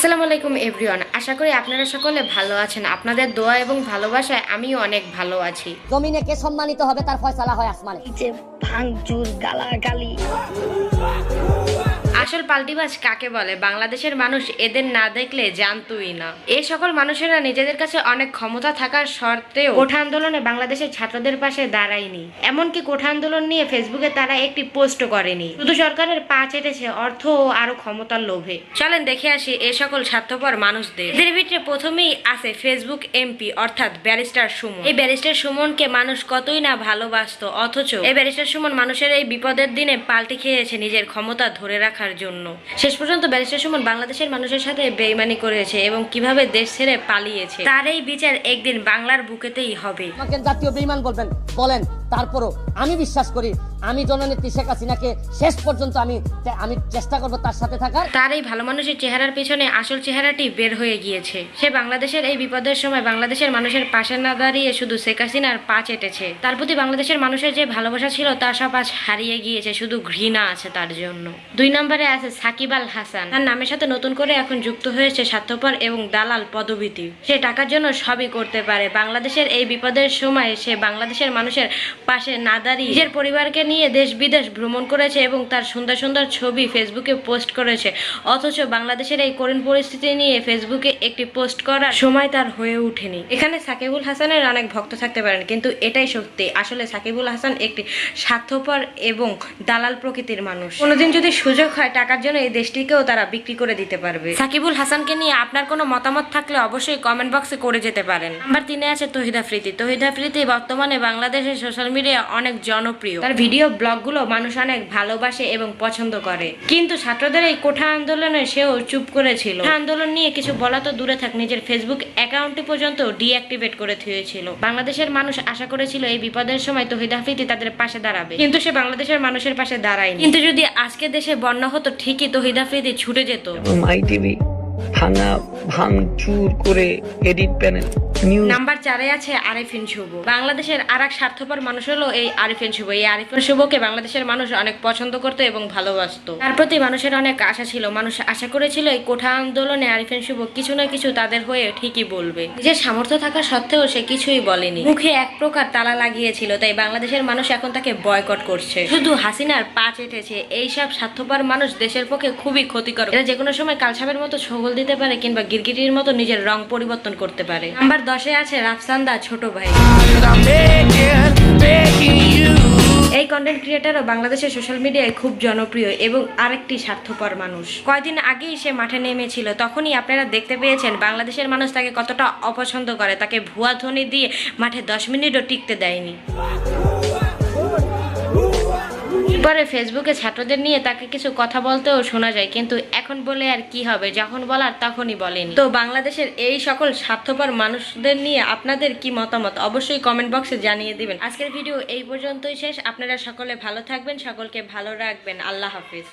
আসসালামু আলাইকুম এভরিওয়ান আশা করি আপনারা সকলে ভালো আছেন। আপনাদের দোয়া এবং ভালোবাসায় আমিও অনেক ভালো আছি। জমিনে কে সম্মানিত হবে তার ফয়সালা হয় আসমানে। যে ভাঙচুর গালাগালি। আসল পাল্টিবাজ কাকে বলে? বাংলাদেশের মানুষ এদের না দেখলে জানতই না। এই সকল মানুষেরা নিজেদের কাছে অনেক ক্ষমতা থাকার সত্ত্বেও কোঠা আন্দোলনে বাংলাদেশের ছাত্রদের পাশে দাঁড়ায়নি। এমনকি কোঠা আন্দোলন নিয়ে ফেসবুকে তারা একটি পোস্ট করেনি। শুধু সরকারের পা চেটেছে অর্থ ও আরও ক্ষমতার লোভে। চলেন দেখে আসি এই সকল স্বার্থপর মানুষদের। এদের ভিতরে প্রথমেই আছে ফেসবুক এমপি, অর্থাৎ ব্যারিস্টার সুমন। এই ব্যারিস্টার সুমনকে মানুষ কতই না ভালোবাসতো, অথচ এই ব্যারিস্টার সুমন মানুষের এই বিপদের দিনে পাল্টে খেয়েছে নিজের ক্ষমতা ধরে রাখার জন্য। শেষ পর্যন্ত ব্যারিস্টার সুমন বাংলাদেশের মানুষের সাথে বেইমানি করেছে এবং কীভাবে দেশ ছেড়ে পালিয়েছে, তার এই বিচার একদিন বাংলার বুকেতেই হবে। জাতীয় বেইমান বলবেন, বলেন। তারপরও আমি বিশ্বাস করি, আমি জননেত্রী শেখ হাসিনাকে শেষ পর্যন্ত আমি আমি চেষ্টা করব তার সাথে থাকার। তার এই ভালো মানুষের চেহারার পিছনে আসল চেহারাটি বের হয়ে গিয়েছে। সে বাংলাদেশের এই বিপদের সময় বাংলাদেশের মানুষের পাশে না দাঁড়িয়ে শুধু শেখ হাসিনার পা চেটেছে। তার প্রতি বাংলাদেশের মানুষের যে ভালোবাসা ছিল তার সব আজ হারিয়ে গিয়েছে, শুধু ঘৃণা আছে তার জন্য। দুই নম্বরে আছে সাকিব আল হাসান। তার নামের সাথে নতুন করে এখন যুক্ত হয়েছে স্বার্থপর এবং দালাল পদবীতি সে টাকার জন্য সবই করতে পারে। বাংলাদেশের এই বিপদের সময় সে বাংলাদেশের মানুষের পাশে না দাঁড়িয়ে নিজের পরিবারকে নিয়ে দেশ বিদেশ ভ্রমণ করেছে এবং তার সুন্দর সুন্দর ছবি ফেসবুকে পোস্ট করেছে। অথচ বাংলাদেশের এই করুণ পরিস্থিতি নিয়ে ফেসবুকে একটি পোস্ট করার সময় তার হয়ে ওঠেনি। এখানে সাকিবুল হাসানের অনেক ভক্ত থাকতে পারেন, কিন্তু এটাই সত্যি। আসলে সাকিবুল হাসান একটি স্বার্থপর এবং দালাল প্রকৃতির মানুষ। কোনোদিন যদি সুযোগ হয়, টাকার জন্য এই দেশটিকেও তারা বিক্রি করে দিতে পারবে। সাকিবুল হাসানকে নিয়ে আপনার কোনো মতামত থাকলে অবশ্যই কমেন্ট বক্সে করে যেতে পারেন। নাম্বার তিনে আছে তহিদা ফ্রীতি তহিদা ফ্রীতি বর্তমানে বাংলাদেশের সোশ্যাল মিডিয়া অনেক জনপ্রিয়। তার ভিডিও ব্লগগুলো মানুষ অনেক ভালোবাসে এবং পছন্দ করে। কিন্তু ছাত্রদের এই কোঠা আন্দোলনে সেও চুপ করেছিল। আন্দোলন নিয়ে কিছু বলা তো দূরে থাক, নিজের ফেসবুক অ্যাকাউন্টটি পর্যন্ত ডিঅ্যাক্টিভেট করে থুয়েছিল। বাংলাদেশের মানুষ আশা করেছিল এই বিপদের সময় তহিদা ফ্রীতি তাদের পাশে দাঁড়াবে। কিন্তু সে বাংলাদেশের মানুষের পাশে দাঁড়ায়নি। কিন্তু যদি আজকে দেশে বন্যা হতো, ঠিকই তহিদা ফ্রীতি ছুটে যেত। মাই টিভি ভাঙা, ভাঙচুর করে এডিট প্যানেল নাম্বার চারে আছে আরিফিন শুভ। বাংলাদেশের আর এক স্বার্থপর মানুষ হলো এই আরিফিন শুভ। এই আরিফিন শুভকে বাংলাদেশের মানুষ অনেক পছন্দ করতো এবং ভালোবাসতো। তার প্রতি মানুষের অনেক আশা ছিল। মানুষ আশা করেছিল এই কোঠা আন্দোলনে আরিফিন শুভ কিছু না কিছু তাদের হয়ে ঠিকই বলবে। নিজের সামর্থ্য থাকা সত্ত্বেও সে কিছুই বলেনি। মুখে এক প্রকার তালা লাগিয়েছিল, তাই বাংলাদেশের মানুষ এখন তাকে বয়কট করছে। শুধু হাসিনার পা চেটেছে। এইসব স্বার্থপর মানুষ দেশের পক্ষে খুবই ক্ষতিকর। এরা যে কোনো সময় কালসাপের মতো ছগল দিতে পারে কিংবা গিরগিটির মতো নিজের রং পরিবর্তন করতে পারে। নাম্বার দশে আছে রাফসান্দা ছোট ভাই। এই কন্টেন্ট ক্রিয়েটারও বাংলাদেশের সোশ্যাল মিডিয়ায় খুব জনপ্রিয় এবং আরেকটি স্বার্থপর মানুষ। কয়েকদিন আগেই সে মাঠে নেমেছিল, তখনই আপনারা দেখতে পেয়েছেন বাংলাদেশের মানুষ তাকে কতটা অপছন্দ করে, তাকে ভুয়া ধ্বনি দিয়ে মাঠে দশ মিনিটও টিকতে দেয়নি। পরে ফেসবুকে ছাত্রদের নিয়ে তাকে কিছু কথা বলতেও শোনা যায়, কিন্তু এখন বলে আর কি হবে? যখন বলার তখনই বলেনি। তো বাংলাদেশের এই সকল স্বার্থপর মানুষদের নিয়ে আপনাদের কি মতামত? অবশ্যই কমেন্ট বক্সে জানিয়ে দিবেন। আজকের ভিডিও এই পর্যন্তই শেষ। আপনারা সকলে ভালো থাকবেন, সকলকে ভালো রাখবেন। আল্লাহ হাফিজ।